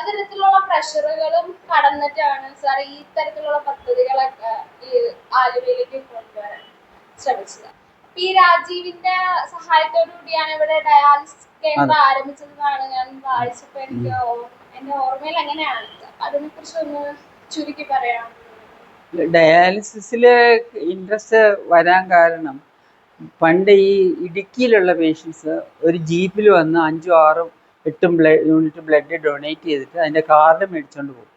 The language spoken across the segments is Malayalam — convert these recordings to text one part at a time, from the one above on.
പലതരത്തിലുള്ള പ്രഷറുകളും കടന്നിട്ടാണ് സാർ ഈ തരത്തിലുള്ള പദ്ധതികളൊക്കെ ഈ ആലുവയിലേക്ക് കൊണ്ടുവരാൻ ശ്രമിച്ചത്. അപ്പൊ ഈ രാജീവിന്റെ സഹായത്തോടു കൂടിയാണ് ഇവിടെ ഡയാലിസിസ് കേന്ദ്രം ആരംഭിച്ചതെന്നാണ് ഞാൻ വായിച്ചപ്പോ എനിക്ക് എന്റെ ഓർമ്മയിൽ അങ്ങനെയാണ്. അതിനെ കുറിച്ച് ഒന്ന് ചുരുക്കി പറയാം ഡയാലിസിസിൽ ഇൻട്രസ്റ്റ് വരാൻ കാരണം പണ്ട് ഈ ഇടുക്കിയിലുള്ള പേഷ്യൻസ് ഒരു ജീപ്പിൽ വന്ന് അഞ്ചും ആറും എട്ടും ബ്ലഡ് യൂണിറ്റ് ബ്ലഡ് ഡൊണേറ്റ് ചെയ്തിട്ട് അതിന്റെ കാർഡ് മേടിച്ചുകൊണ്ട് പോകും.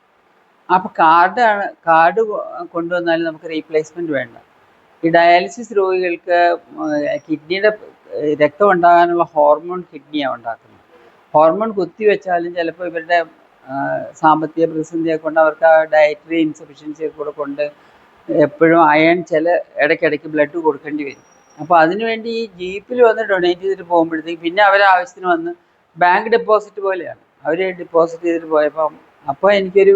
അപ്പോൾ കാർഡാണ് കാർഡ് കൊണ്ടുവന്നാൽ നമുക്ക് റീപ്ലേസ്മെന്റ് വേണ്ട. ഈ ഡയാലിസിസ് രോഗികൾക്ക് കിഡ്നിയുടെ രക്തം ഉണ്ടാകാനുള്ള ഹോർമോൺ കിഡ്നിയാണ് ഉണ്ടാക്കുന്നത്. ഹോർമോൺ കുത്തിവെച്ചാലും ചിലപ്പോൾ ഇവരുടെ സാമ്പത്തിക പ്രതിസന്ധിയെ കൊണ്ട് അവർക്ക് ആ ഡയറ്ററി ഇൻസഫിഷ്യൻസിയെ കൂടെ കൊണ്ട് എപ്പോഴും അയൺ ചില ഇടയ്ക്കിടയ്ക്ക് ബ്ലഡ് കൊടുക്കേണ്ടി വരും. അപ്പോൾ അതിനുവേണ്ടി ഈ ജീപ്പിൽ വന്ന് ഡൊണേറ്റ് ചെയ്തിട്ട് പോകുമ്പോഴത്തേക്ക് പിന്നെ അവരെ ആവശ്യത്തിന് വന്ന് ബാങ്ക് ഡെപ്പോസിറ്റ് പോലെയാണ്. അവർ ഡെപ്പോസിറ്റ് ചെയ്തിട്ട് പോയപ്പം അപ്പോൾ എനിക്കൊരു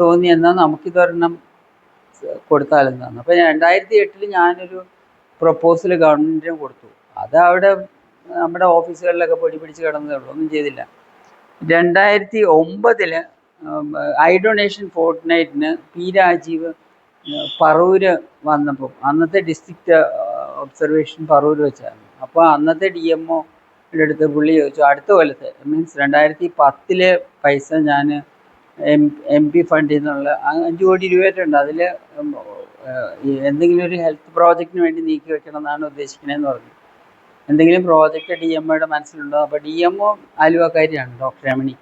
തോന്നി എന്നാൽ നമുക്കിതൊരെണ്ണം കൊടുത്താലെന്നാണ് അപ്പോൾ രണ്ടായിരത്തി എട്ടിൽ ഞാനൊരു പ്രപ്പോസൽ ഗവൺമെന്റിന് കൊടുത്തു. അത് അവിടെ നമ്മുടെ ഓഫീസുകളിലൊക്കെ പൊടി പിടിച്ച് കിടന്നതേ ഉള്ളൂ. ഒന്നും ചെയ്തില്ല. രണ്ടായിരത്തി ഒമ്പതിൽ ഐ ഡൊണേഷൻ ഫോർട്ട് നൈറ്റിന് പി രാജീവ് പറൂര് വന്നപ്പം അന്നത്തെ ഡിസ്ട്രിക്റ്റ് ഒബ്സർവേഷൻ പറവൂര് വെച്ചായിരുന്നു. അപ്പോൾ അന്നത്തെ ഡി എം അടുത്ത് പുള്ളി ചോദിച്ചു അടുത്ത കൊല്ലത്തെ? മീൻസ് രണ്ടായിരത്തി പത്തിലെ പൈസ ഞാൻ എം എം പി ഫണ്ടിൽ നിന്നുള്ള അഞ്ച് കോടി രൂപയായിട്ടുണ്ട്. അതിൽ എന്തെങ്കിലും ഒരു ഹെൽത്ത് പ്രോജക്റ്റിന് വേണ്ടി നീക്കി വെക്കണം എന്നാണ് ഉദ്ദേശിക്കണതെന്ന് പറഞ്ഞു. എന്തെങ്കിലും പ്രോജക്റ്റ് ഡി എം ഒയുടെ മനസ്സിലുണ്ടോ? അപ്പോൾ ഡി എം ഒ ആലുവക്കാരിയാണ് ഡോക്ടർ രമണി.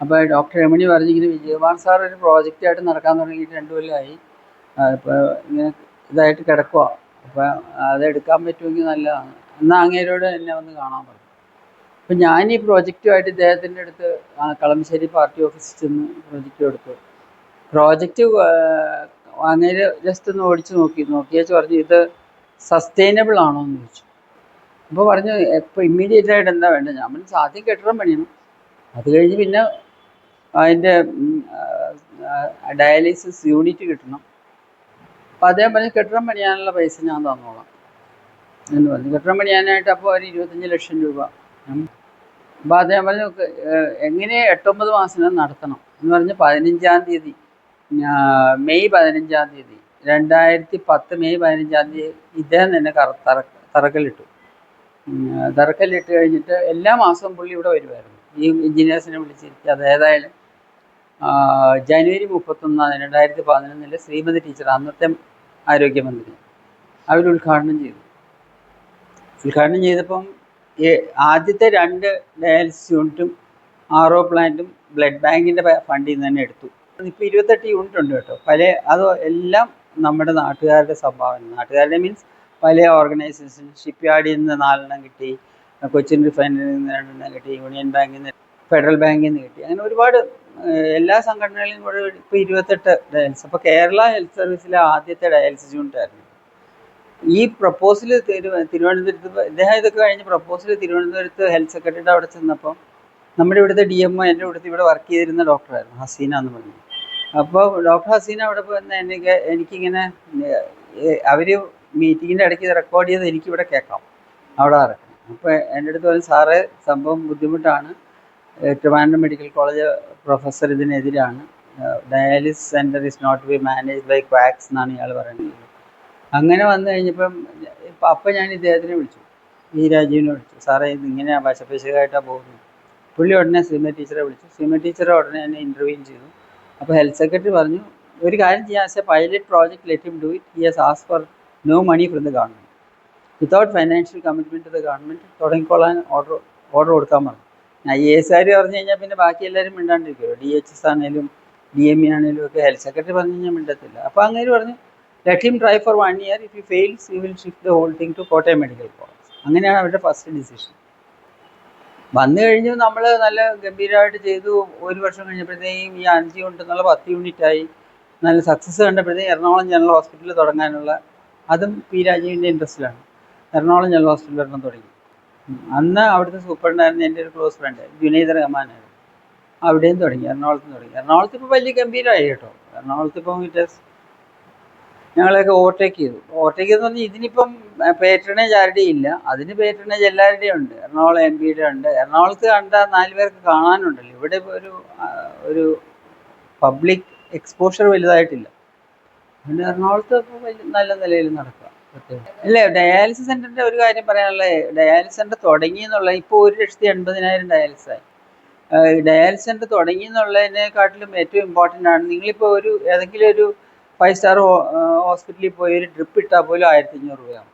അപ്പോൾ ഡോക്ടർ രമണി പറഞ്ഞിങ്ങനെ വിജയകുമാർ സാർ ഒരു പ്രോജക്റ്റായിട്ട് നടക്കാൻ തുടങ്ങിയിട്ട് രണ്ട് കൊല്ലമായി ഇപ്പോൾ ഇങ്ങനെ ഇതായിട്ട് കിടക്കുക അപ്പോൾ അതെടുക്കാൻ പറ്റുമെങ്കിൽ നല്ലതാണ്. എന്നാൽ അങ്ങേരോട് എന്നെ വന്ന് കാണാൻ പറഞ്ഞു അപ്പം ഞാൻ ഈ പ്രോജക്റ്റുമായിട്ട് ഇദ്ദേഹത്തിന്റെ അടുത്ത് കളമശ്ശേരി പാർട്ടി ഓഫീസിൽ ചെന്ന് പ്രോജക്റ്റ് എടുത്തു. പ്രോജക്റ്റ് അങ്ങനെ ജസ്റ്റ് ഒന്ന് ഓടിച്ച് നോക്കി. നോക്കിയേച്ച് പറഞ്ഞു ഇത് സസ്റ്റൈനബിൾ ആണോ എന്ന് ചോദിച്ചു. അപ്പോൾ പറഞ്ഞു ഇപ്പോൾ ഇമ്മീഡിയറ്റ് ആയിട്ട് എന്താ വേണ്ടത്? ഞാൻ പറഞ്ഞു ആദ്യം കെട്ടിടം പണിയണം. അത് കഴിഞ്ഞ് പിന്നെ അതിന്റെ ഡയാലിസിസ് യൂണിറ്റ് കിട്ടണം. അപ്പോൾ അദ്ദേഹം പറഞ്ഞു കെട്ടിടം പണിയാനുള്ള പൈസ ഞാൻ തന്നോളാം. എന്ന് പറഞ്ഞു. കെട്ടിടം പണിയാനായിട്ട് അപ്പോൾ ഒരു ഇരുപത്തഞ്ച് ലക്ഷം രൂപ. ഉം. അത് അദ്ദേഹം പറഞ്ഞു എങ്ങനെ എട്ടൊമ്പത് മാസം നടത്തണം? എന്ന് പറഞ്ഞ് പതിനഞ്ചാം തീയതി മെയ് പതിനഞ്ചാം തീയതി രണ്ടായിരത്തി പത്ത് മെയ് പതിനഞ്ചാം തീയതി ഇദ്ദേഹം തന്നെ തറ തറക്കല്ലിട്ടു. തറക്കല്ലിട്ട് കഴിഞ്ഞിട്ട് എല്ലാ മാസവും പുള്ളി ഇവിടെ വരുമായിരുന്നു ഈ എഞ്ചിനീയേഴ്സിനെ വിളിച്ചിരിക്കുക അത് ഏതായാലും ജനുവരി മുപ്പത്തൊന്നാം രണ്ടായിരത്തി പതിനൊന്നിലെ ശ്രീമതി ടീച്ചർ അന്നത്തെ ആരോഗ്യമന്ത്രി അവർ ഉദ്ഘാടനം ചെയ്തു. ഉദ്ഘാടനം ചെയ്തപ്പം ആദ്യത്തെ രണ്ട് ഡയാലിസിസ് യൂണിറ്റും ആർ ഒ പ്ലാന്റും ബ്ലഡ് ബാങ്കിന്റെ ഫണ്ടിൽ നിന്ന് തന്നെ എടുത്തു. ഇപ്പോൾ ഇരുപത്തെട്ട് യൂണിറ്റ് ഉണ്ട് കേട്ടോ. പല അത് എല്ലാം നമ്മുടെ നാട്ടുകാരുടെ സംഭാവന നാട്ടുകാരുടെ മീൻസ് പല ഓർഗനൈസേഷൻ ഷിപ്പ് യാർഡിൽ നിന്ന് നാലെണ്ണം കിട്ടി കൊച്ചിൻ റിഫൈനറിയിൽ നിന്ന് രണ്ടെണ്ണം കിട്ടി യൂണിയൻ ബാങ്കിൽ നിന്ന് ഫെഡറൽ ബാങ്കിൽ നിന്ന് കിട്ടി. അങ്ങനെ ഒരുപാട് എല്ലാ സംഘടനകളിലും കൂടെ ഇപ്പോൾ ഇരുപത്തെട്ട് ഡയാലിസിസ് അപ്പോൾ കേരള ഹെൽത്ത് സർവീസിലെ ആദ്യത്തെ ഡയാലിസിസ് യൂണിറ്റ് ആയിരുന്നു. ഈ പ്രപ്പോസൽ തിരു തിരുവനന്തപുരത്ത് ഇദ്ദേഹം ഇതൊക്കെ കഴിഞ്ഞ് പ്രപ്പോസൽ തിരുവനന്തപുരത്ത് ഹെൽത്ത് സെക്രട്ടറിയുടെ അവിടെ ചെന്നപ്പോൾ നമ്മുടെ ഇവിടുത്തെ ഡി എം ഒ എന്റെ ഇവിടുത്തെ ഇവിടെ വർക്ക് ചെയ്തിരുന്ന ഡോക്ടറായിരുന്നു ഹസീന എന്ന് പറഞ്ഞു. അപ്പോൾ ഡോക്ടർ ഹസീന അവിടെ പോകുന്ന എനിക്ക് എനിക്കിങ്ങനെ അവർ മീറ്റിങ്ങിന്റെ ഇടയ്ക്ക് ഇത് റെക്കോർഡ് ചെയ്ത് എനിക്കിവിടെ കേൾക്കാം. അവിടെ ഇറക്കണം അപ്പോൾ എന്റെ അടുത്ത് പറഞ്ഞു സാറേ സംഭവം ബുദ്ധിമുട്ടാണ്. Trivandrum medical college professor ഇതിനെതിരാണ്. Dialysis centre is not be manage by quacks എന്നാണ് ഇയാൾ പറയുന്നത്. അങ്ങനെ വന്നു കഴിഞ്ഞപ്പം അപ്പം ഞാൻ ഇദ്ദേഹത്തിനെ വിളിച്ചു. ഈ രാജീവിനെ വിളിച്ചു. സാറേ ഇത് ഇങ്ങനെ വശപ്പശകായിട്ടാണ് പോകുന്നത്. പുള്ളി ഉടനെ സിനിമ ടീച്ചറെ വിളിച്ചു. സിനിമ ടീച്ചറെ ഉടനെ എന്നെ ഇന്റർവ്യൂ ചെയ്തു. അപ്പോൾ ഹെൽത്ത് സെക്രട്ടറി പറഞ്ഞു ഒരു കാര്യം ചെയ്യാം as a pilot project let him do it he has as for no money from the government without financial commitment to the government തുടങ്ങിക്കോളാൻ order order കൊടുക്കാൻ പറഞ്ഞു. ഐ എ എസ് ആർ പറഞ്ഞു കഴിഞ്ഞാൽ പിന്നെ ബാക്കി എല്ലാവരും മിണ്ടാണ്ടിരിക്കുമല്ലോ ഡി എച്ച് എസ് ആണെങ്കിലും ഡി എം ഇ ആണെങ്കിലും ഒക്കെ ഹെൽത്ത് സെക്രട്ടറി പറഞ്ഞു കഴിഞ്ഞാൽ മിണ്ടത്തില്ല. അപ്പോൾ അങ്ങനെ പറഞ്ഞു let him try for one year if you fails you will shift the whole thing to Kottayam medical college അങ്ങനെയാണ് അവരുടെ ഫസ്റ്റ് ഡിസിഷൻ വന്നു കഴിഞ്ഞു നമ്മൾ നല്ല ഗംഭീരമായിട്ട് ചെയ്തു. ഒരു വർഷം കഴിഞ്ഞപ്പോഴത്തേക്കും ഈ അഞ്ച് യൂണിറ്റ് എന്നുള്ള പത്ത് യൂണിറ്റായി നല്ല സക്സസ് കണ്ടപ്പോഴത്തേക്കും എറണാകുളം ജനറൽ ഹോസ്പിറ്റലിൽ തുടങ്ങാനുള്ള അതും പി രാജീവിന്റെ ഇൻട്രസ്റ്റിലാണ് എറണാകുളം ജനറൽ ഹോസ്പിറ്റലിൽ ഒരെണ്ണം തുടങ്ങി. അന്ന് അവിടുത്തെ സൂപ്പറിന്റായിരുന്നു എന്റെ ഒരു ക്ലോസ് ഫ്രണ്ട് ജുനൈദ് റഹ്മാനായിരുന്നു അവിടെയും തുടങ്ങി. എറണാകുളത്ത് തുടങ്ങി. എറണാകുളത്ത് ഇപ്പോൾ വലിയ ഗംഭീരമായി കേട്ടോ. എറണാകുളത്ത് ഇപ്പോൾ ഇറ്റ് ഞങ്ങളെയൊക്കെ ഓവർടേക്ക് ചെയ്തു. ഓവർടേക്ക് ചെയ്തെന്ന് പറഞ്ഞാൽ ഇതിനിപ്പം പേറ്റണേജ് ആരുടെയും ഇല്ല. അതിന് പേറ്റണേജ് എല്ലാവരുടെയും ഉണ്ട്. എറണാകുളം എം പിയുടെ ഉണ്ട്. എറണാകുളത്ത് കണ്ട നാല് പേർക്ക് കാണാനുണ്ടല്ലോ. ഇവിടെ ഒരു ഒരു പബ്ലിക് എക്സ്പോഷർ വലുതായിട്ടില്ല. അതുകൊണ്ട് എറണാകുളത്ത് നല്ല നിലയിൽ നടക്കുക ഇല്ല ഡയാലിസിസ് സെന്ററിന്റെ ഒരു കാര്യം പറയാനുള്ളത് ഡയാലിസിസ് സെന്റർ തുടങ്ങി എന്നുള്ള ഇപ്പോൾ ഒരു ലക്ഷത്തി എൺപതിനായിരം ഡയാലിസിസ് ആയി. ഡയാലിസിസ് സെന്റർ തുടങ്ങി എന്നുള്ളതിനെക്കാട്ടിലും ഏറ്റവും ഇമ്പോർട്ടന്റ് ആണ്. നിങ്ങളിപ്പോൾ ഒരു ഏതെങ്കിലും ഒരു ഫൈവ് സ്റ്റാർ ഹോസ്പിറ്റലിൽ പോയി ഒരു ഡ്രിപ്പ് ഇട്ടാൽ പോലും ആയിരത്തി അഞ്ഞൂറ് രൂപയാണ്.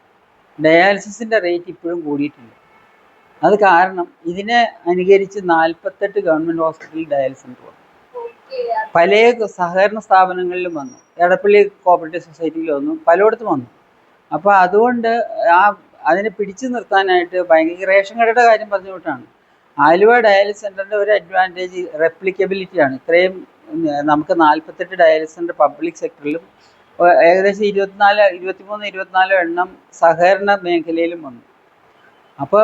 ഡയാലിസിസിന്റെ റേറ്റ് ഇപ്പോഴും കൂടിയിട്ടില്ല അത് കാരണം ഇതിനെ അനുകരിച്ച് നാൽപ്പത്തെട്ട് ഗവൺമെന്റ് ഹോസ്പിറ്റലിൽ ഡയാലിസിസ് സെന്റർ വന്നു. പല സഹകരണ സ്ഥാപനങ്ങളിലും വന്നു. എടപ്പള്ളി കോപ്പറേറ്റീവ് സൊസൈറ്റിയിൽ വന്നു. പലയിടത്തും വന്നു. അപ്പോൾ അതുകൊണ്ട് ആ അതിനെ പിടിച്ചു നിർത്താനായിട്ട് ഭയങ്കര റേഷൻ കടയുടെ കാര്യം പറഞ്ഞുകൊണ്ടാണ് ആലുവ ഡയാലിസിസ് സെന്ററിന്റെ ഒരു അഡ്വാന്റേജ് റെപ്ലിക്കബിലിറ്റി ആണ്. ഇത്രയും നമുക്ക് നാൽപ്പത്തെട്ട് ഡയാലിസിസ് സെന്റർ പബ്ലിക് സെക്ടറിലും ഏകദേശം ഇരുപത്തിനാല് ഇരുപത്തിമൂന്ന് ഇരുപത്തിനാല് എണ്ണം സഹകരണ മേഖലയിലും വന്നു അപ്പോൾ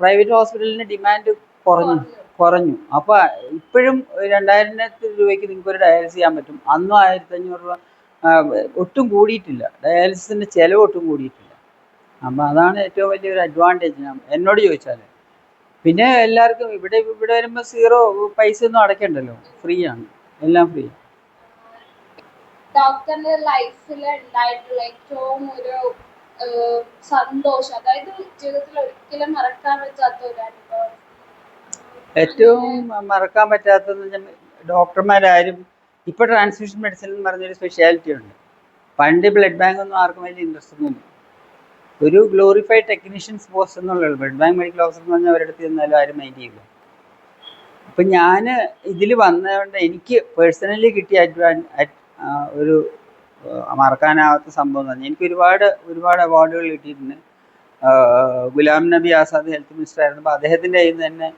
പ്രൈവറ്റ് ഹോസ്പിറ്റലിന് ഡിമാൻഡ് കുറഞ്ഞു കുറഞ്ഞു. അപ്പോൾ ഇപ്പോഴും രണ്ടായിരത്തി രൂപയ്ക്ക് നിങ്ങൾക്ക് ഒരു ഡയാലിസിസ് ചെയ്യാൻ പറ്റും. അന്നും ആയിരത്തി അഞ്ഞൂറ് രൂപ ഒട്ടും കൂടിയിട്ടില്ല. ഡയാലിസിസിന്റെ ചിലവ് ഒട്ടും കൂടിയിട്ടില്ല. അപ്പോൾ അതാണ് ഏറ്റവും വലിയൊരു അഡ്വാന്റേജ് ഞാൻ എന്നോട് ചോദിച്ചാൽ പിന്നെ എല്ലാവർക്കും ഇവിടെ ഇവിടെ വരുമ്പോൾ സീറോ പൈസ ഒന്നും അടയ്ക്കണ്ടല്ലോ. ഫ്രീ ആണ്. എല്ലാം ഫ്രീ ഡോക്ടറിന്റെ ലൈഫിൽ ഉണ്ടായിട്ടുള്ള ഏറ്റവും ഒരു സന്തോഷം. അതായത് ജീവിതത്തിൽ ഒരിക്കലും മറക്കാൻ പറ്റാത്ത ഒരു അനുഭവം. ഏറ്റവും മറക്കാൻ പറ്റാത്തതെന്ന് വെച്ചാൽ ഡോക്ടർമാരാരും ഇപ്പോൾ ട്രാൻസ്ഫ്യൂഷൻ മെഡിസിൻ എന്ന് പറഞ്ഞൊരു സ്പെഷ്യാലിറ്റി ഉണ്ട്. പണ്ട് ബ്ലഡ് ബാങ്ക് ഒന്നും ആർക്കും വലിയ ഇൻട്രസ്റ്റ് ഒന്നുമില്ല ഒരു ഗ്ലോറിഫൈഡ് ടെക്നീഷ്യൻസ് പോസ്റ്റ് എന്നുള്ള ബ്ലഡ് ബാങ്ക് മെഡിക്കൽ ഓഫീസർ എന്ന് പറഞ്ഞാൽ അവരുടെ അടുത്ത് ചെന്നാലും ആരും മൈൻഡ് ചെയ്യില്ല അപ്പം ഞാൻ ഇതിൽ വന്നതുകൊണ്ട് എനിക്ക് പേഴ്സണലി കിട്ടിയ അഡ്വാൻ ഒരു മറക്കാനാവാത്ത സംഭവം തന്നെ. എനിക്ക് ഒരുപാട് ഒരുപാട് അവാർഡുകൾ കിട്ടിയിട്ടുണ്ട്. ഗുലാം നബി ആസാദ് ഹെൽത്ത് മിനിസ്റ്റർ ആയിരുന്നപ്പോൾ അദ്ദേഹത്തിന്റെ കയ്യിൽ നിന്ന് തന്നെ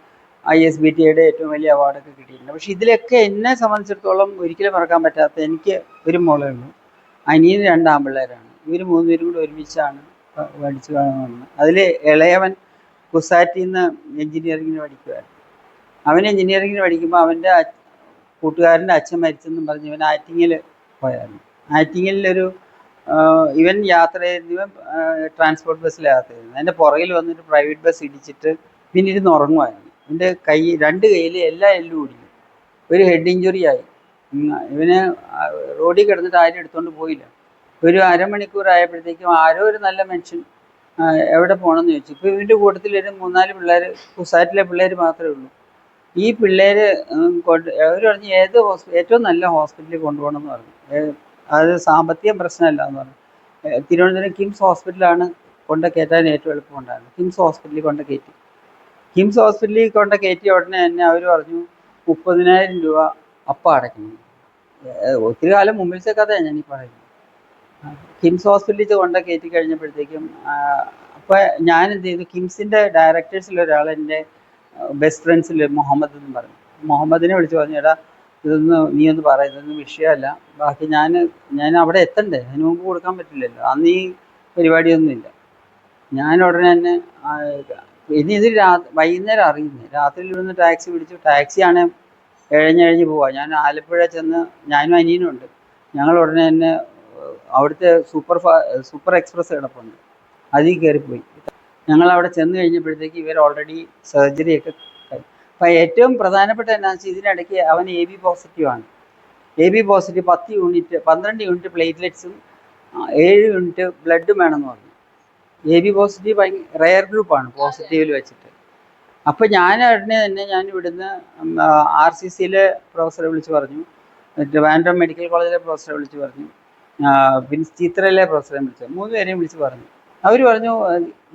ഐ എസ് ബി ടിയുടെ ഏറ്റവും വലിയ അവാർഡൊക്കെ കിട്ടിയിട്ടുണ്ട്. പക്ഷെ ഇതിലൊക്കെ എന്നെ സംബന്ധിച്ചിടത്തോളം ഒരിക്കലും മറക്കാൻ പറ്റാത്ത എനിക്ക് ഒരു മോളേ ഉള്ളൂ. അനിയൻ രണ്ട് ആമ്പിള്ളേരാണ്. ഇവർ മൂന്നുപേരും കൂടി ഒരുമിച്ചാണ് പഠിച്ചു കാണുന്നത് അതിൽ ഇളയവൻ കുസാറ്റിന്ന് എഞ്ചിനീയറിങ്ങിന് പഠിക്കുമായിരുന്നു അവൻ എഞ്ചിനീയറിങ്ങിന് പഠിക്കുമ്പോൾ അവന്റെ കൂട്ടുകാരന്റെ അച്ഛൻ മരിച്ചെന്നും പറഞ്ഞ് ഇവൻ ആറ്റിങ്ങിൽ പോയായിരുന്നു. ആറ്റിങ്ങിലൊരു ഇവൻ യാത്ര ചെയ്ത് ഇവൻ ട്രാൻസ്പോർട്ട് ബസ്സിൽ യാത്ര ചെയ്യുന്നത് അതിന്റെ പുറകിൽ വന്നിട്ട് പ്രൈവറ്റ് ബസ് ഇടിച്ചിട്ട് പിന്നെ ഇരുന്ന് ഉറങ്ങുമായിരുന്നു. ഇവന്റെ കൈ രണ്ട് കയ്യിൽ എല്ലാ എല്ലും ഓടിക്കും. ഒരു ഹെഡ് ഇഞ്ചുറി ആയി. ഇവന് റോഡിൽ കിടന്നിട്ട് ആരും എടുത്തുകൊണ്ട് പോയില്ല. ഒരു അരമണിക്കൂർ ആയപ്പോഴത്തേക്കും ആരോ ഒരു നല്ല മനുഷ്യൻ എവിടെ പോകണമെന്ന് ചോദിച്ചു. ഇപ്പോൾ ഇവന്റെ കൂട്ടത്തിൽ ഒരു മൂന്നാൽ പിള്ളേർ കുസാറ്റിലെ പിള്ളേർ മാത്രമേ ഉള്ളൂ. ഈ പിള്ളേർ കൊണ്ട് അവർ പറഞ്ഞു ഏത് ഹോസ്പിറ്റൽ ഏറ്റവും നല്ല ഹോസ്പിറ്റലിൽ കൊണ്ടുപോകണം എന്ന് പറഞ്ഞു അത് സാമ്പത്തിക പ്രശ്നമല്ല എന്ന് പറഞ്ഞു. തിരുവനന്തപുരം കിംസ് ഹോസ്പിറ്റലാണ് കൊണ്ട് കയറ്റാൻ ഏറ്റവും എളുപ്പമുണ്ടായിരുന്നു കിംസ് ഹോസ്പിറ്റലിൽ കൊണ്ട് കയറ്റി. കിംസ് ഹോസ്പിറ്റലിൽ കൊണ്ട് കയറ്റിയ ഉടനെ തന്നെ അവർ പറഞ്ഞു മുപ്പതിനായിരം രൂപ അപ്പം അടയ്ക്കണം. ഒത്തിരി കാലം മുമ്പിലത്തെ കഥയാണ് ഈ പറയുന്നത്. കിംസ് ഹോസ്പിറ്റലിൽ കൊണ്ട് കയറ്റി കഴിഞ്ഞപ്പോഴത്തേക്കും അപ്പോൾ ഞാൻ എന്ത് ചെയ്തു? കിംസിന്റെ ഡയറക്ടേഴ്സിൽ ഒരാൾ എന്റെ ബെസ്റ്റ് ഫ്രണ്ട്സിൽ മുഹമ്മദ് എന്ന് പറഞ്ഞു. മുഹമ്മദിനെ വിളിച്ച് പറഞ്ഞു എടാ ഇതൊന്ന് നീ ഒന്ന് പറ ഇതൊന്നും വിഷയമല്ല. ബാക്കി ഞാൻ ഞാൻ അവിടെ എത്തണ്ടേ? അതിന് മുമ്പ് കൊടുക്കാൻ പറ്റില്ലല്ലോ. അന്ന് ഈ പരിപാടിയൊന്നുമില്ല ഞാൻ ഉടനെ തന്നെ ഇനി ഇത് രാ വൈകുന്നേരം അറിയുന്നത് രാത്രിയിൽ ഇവിടുന്ന് ടാക്സി പിടിച്ചു ടാക്സിയാണ് എഴഞ്ഞഴിഞ്ഞ് പോവാ. ഞാൻ ആലപ്പുഴ ചെന്ന് ഞാനും അനിയനും ഉണ്ട്. ഞങ്ങൾ ഉടനെ തന്നെ അവിടുത്തെ സൂപ്പർ ഫാ സൂപ്പർ എക്സ്പ്രസ് കിടപ്പുണ്ട്. അതിൽ കയറിപ്പോയി. ഞങ്ങൾ അവിടെ ചെന്ന് കഴിഞ്ഞപ്പോഴത്തേക്ക് ഇവർ ഓൾറെഡി സർജറി ഒക്കെ അപ്പൊ ഏറ്റവും പ്രധാനപ്പെട്ട എന്നാന്ന് വെച്ചാൽ ഇതിനിടയ്ക്ക് അവൻ എ ബി പോസിറ്റീവ് ആണ്. എ ബി പോസിറ്റീവ് പത്ത് യൂണിറ്റ് പന്ത്രണ്ട് യൂണിറ്റ് പ്ലേറ്റ്ലെറ്റ്സും ഏഴ് യൂണിറ്റ് ബ്ലഡും വേണമെന്ന് പറഞ്ഞു. എ ബി പോസിറ്റീവ് ഭയങ്കര റെയർ ഗ്രൂപ്പാണ് പോസിറ്റീവിൽ വെച്ചിട്ട്. അപ്പോൾ ഞാൻ ഉടനെ തന്നെ ഞാൻ ഇവിടുന്ന് ആർ സി സിയിലെ പ്രൊഫസറെ വിളിച്ച് പറഞ്ഞു. ട്രിവാൻഡ്രം മെഡിക്കൽ കോളേജിലെ പ്രൊഫസറെ വിളിച്ച് പറഞ്ഞു. പിന്നെ ചിത്രയിലെ പ്രൊഫസറെ വിളിച്ചു മൂന്ന് പേരെയും വിളിച്ച് പറഞ്ഞു. അവർ പറഞ്ഞു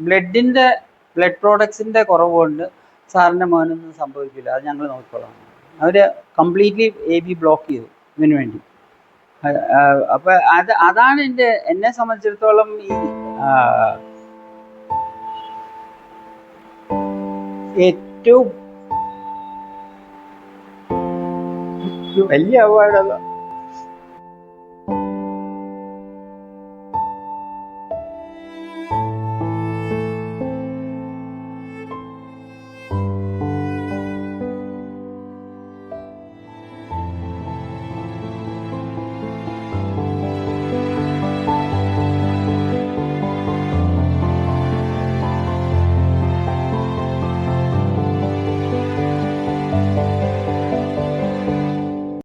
ബ്ലഡിന്റെ ബ്ലഡ് പ്രോഡക്ട്സിന്റെ കുറവുകൊണ്ട് സാറിന്റെ മോനൊന്നും സംഭവിക്കില്ല. അത് ഞങ്ങൾ നോക്കിക്കോളാം. അവർ കംപ്ലീറ്റ്ലി എ ബി ബ്ലോക്ക് ചെയ്തു ഇതിനു വേണ്ടി. അപ്പോൾ അത് അതാണ് എന്റെ എന്നെ സംബന്ധിച്ചിടത്തോളം ഈ ഏറ്റവും വലിയ അവാർഡല്ല